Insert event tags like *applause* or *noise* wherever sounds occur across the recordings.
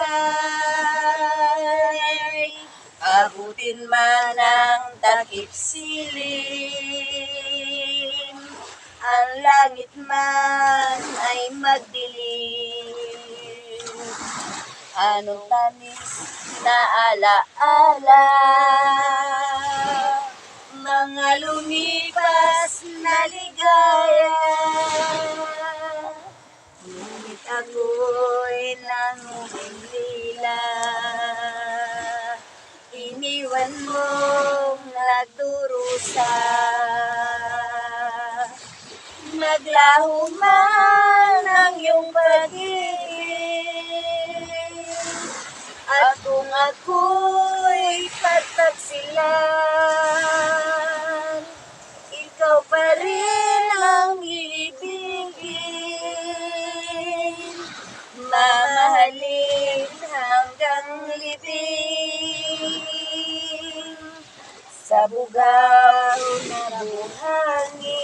patay Abutin man ang takip silim. Ang langit man ay magdilim. Anong tamis na alaala? Mga lumipas na ligaya. Ngunit ako Mong nagdurusa Naglaho man ang iyong pag-ibig At kung ako'y patagsilan Ikaw pa rin ang iibigin Sa bugaw na buhangin.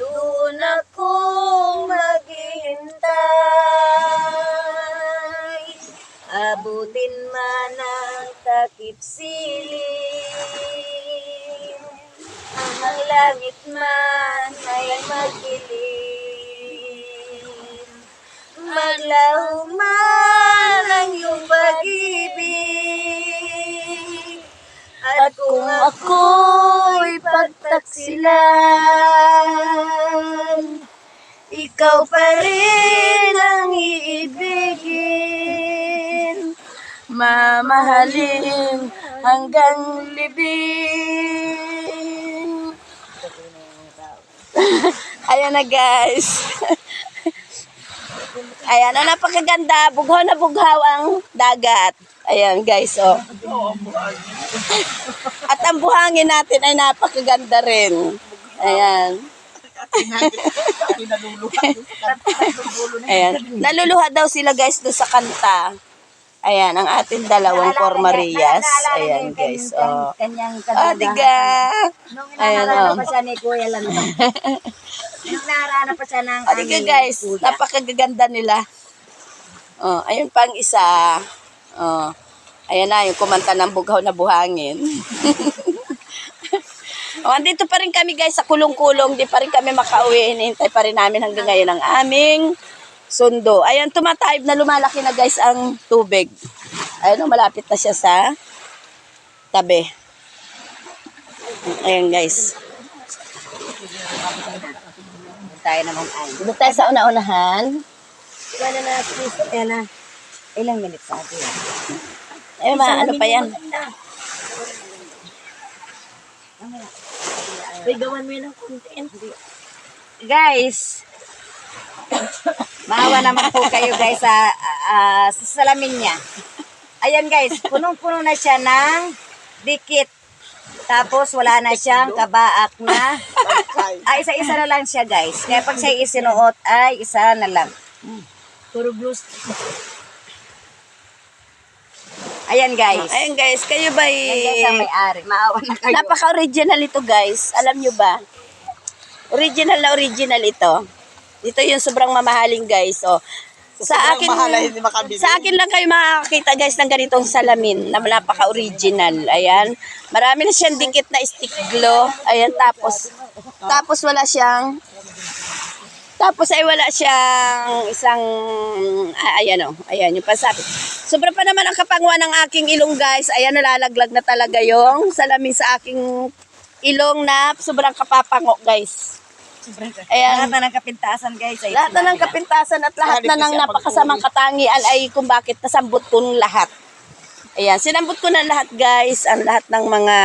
Doon ako maghihintay. Abutin man ang takip silim Ang langit man ay magdilim Maglaho man At kung ako'y pagtaksilan Ikaw pa rin ang iibigin. Mamahalin hanggang libing. *laughs* Ayan na guys. *laughs* Ayan na napakaganda. Bughaw na bughaw ang dagat Ayan guys oh At ang buhangin natin ay napakaganda rin Ayan Ayan. Naluluha daw sila guys doon sa kanta. Ayan, ang ating dalawang Cormarias. Ayan guys. Oh. Kanyang Oh, diga. Ayan oh. pa siya ni Kuya Lando. *laughs* Nung pa siya ng Oh, diga guys. Napakaganda nila. Oh, ayun pang isa. Oh. Ayan na, yung kumanta ng bughaw na buhangin. *laughs* oh, andito pa rin kami guys sa kulong-kulong. Di pa rin kami makauwi. Hinihintay pa rin namin hanggang ngayon ang aming sundo. Ayan, tumatayib na lumalaki na guys ang tubig. Ayan, oh, malapit na siya sa tabi. Ayan guys. tayo naman ay. Dito tayo sa una-unahan. Ilan na na, please. Ayan na. Ilang minutes sa atin. Ayun, ma, ano pa yan? Uy, gawan mo yun ng content. Guys, maawa naman po kayo guys sa, ah, sa salamin niya. Ayan guys, punong-puno na siya ng dikit. Tapos wala na siyang kabaak na. Ay, isa-isa na lang siya guys. Kaya pag siya isinuot ay isa na lang. Puro blues. Ayan guys. Ayun guys, kayo ba Ayan guys ang may-ari. Maawa na kayo. Napaka-original ito guys. Alam nyo ba? Original na original ito. Ito yung sobrang mamahaling guys. Oh. Sa akin, sa akin lang kayo makakita guys ng ganitong salamin na napaka-original. Ayan. Marami na siyang dikit na stick glow. Ayan, tapos, tapos wala siyang, tapos ay wala siyang isang, ah, ayan o, ayan yung pasabi. Sobra pa naman ang kapangwa ng aking ilong guys. Ayan, nalalaglag na talaga yung salamin sa aking ilong na sobrang kapapango guys. Ayan. Lahat na ng kapintasan guys. Ay Lahat na ng kapintasan at lahat na ng napakasamang katangian ay kung bakit nasambot ko ng lahat. Ayan, sinambot ko na lahat guys, ang lahat ng mga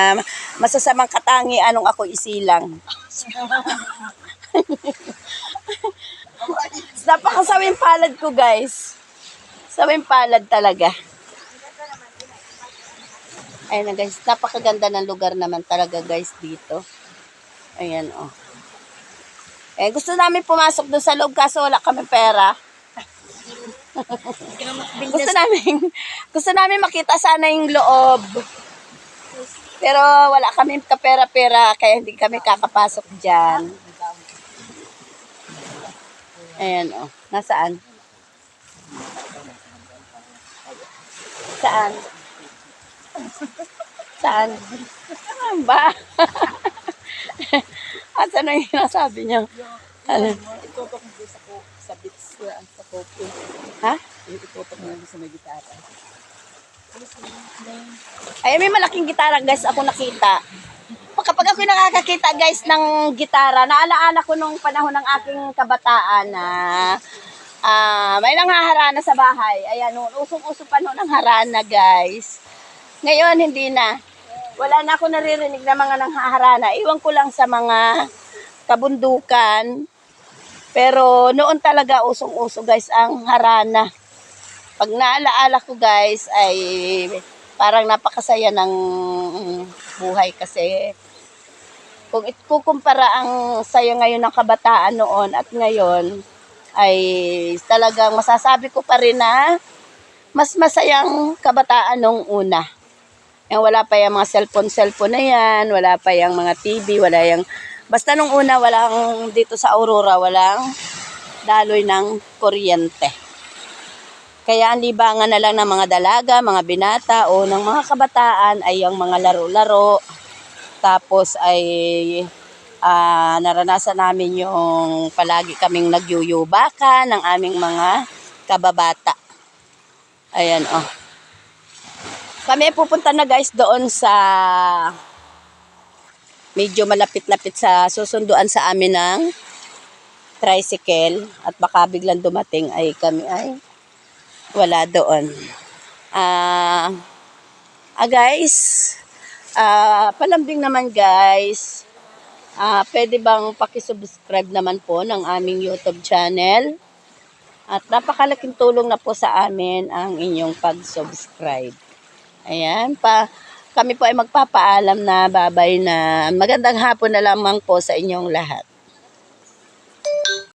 masasamang katangian nung ako isilang. *laughs* Napakasawing palad ko guys. Sawing palad talaga. Ayan na guys, napakaganda ng lugar naman talaga guys dito. Ayan oh. Eh, gusto namin pumasok doon sa loob kaso wala kami pera. gusto namin, *laughs* gusto namin makita sana yung loob. Pero wala kami kapera-pera kaya hindi kami kakapasok dyan. Ayan oh. Nasaan? Saan? Saan? Saan ba? *laughs* At ano yung sinasabi niyo? Ano? Itutok mo sa sa beats sa sa kopi. Ha? Itutok mo sa may gitara. Ay, may malaking gitara guys ako nakita. Kapag ako nakakakita guys ng gitara, naalaala ko nung panahon ng aking kabataan na ah may nanghaharana sa bahay. Ayan, noon, usong-uso pa noon harana guys. Ngayon, hindi na. Wala na ako naririnig na mga nanghaharana. Iwan ko lang sa mga kabundukan. Pero noon talaga usong-uso guys ang harana pag naalaala ko guys ay parang napakasaya ng buhay kasi kung ikukumpara ang saya ngayon ng kabataan noon at ngayon ay talagang masasabi ko pa rin na mas masayang kabataan nung una. Yung wala pa yung mga cellphone-cellphone na yan, wala pa yung mga TV, wala yung... Basta nung una, walang dito sa Aurora, walang daloy ng kuryente. Kaya ang libangan na lang ng mga dalaga, mga binata o ng mga kabataan ay ang mga laro-laro. Tapos ay ah, naranasan namin yung palagi kaming nagyuyubaka ng aming mga kababata. Ayan oh. Kami pupunta na guys doon sa medyo malapit-lapit sa susunduan sa amin ng tricycle at baka biglang dumating ay kami ay wala doon. Ah, ah guys, ah palambing naman guys. Ah, pwede bang paki-subscribe naman po ng aming YouTube channel? At napakalaking tulong na po sa amin ang inyong pag-subscribe. Ayan, pa kami po ay magpapaalam na babay na magandang hapon na lamang po sa inyong lahat.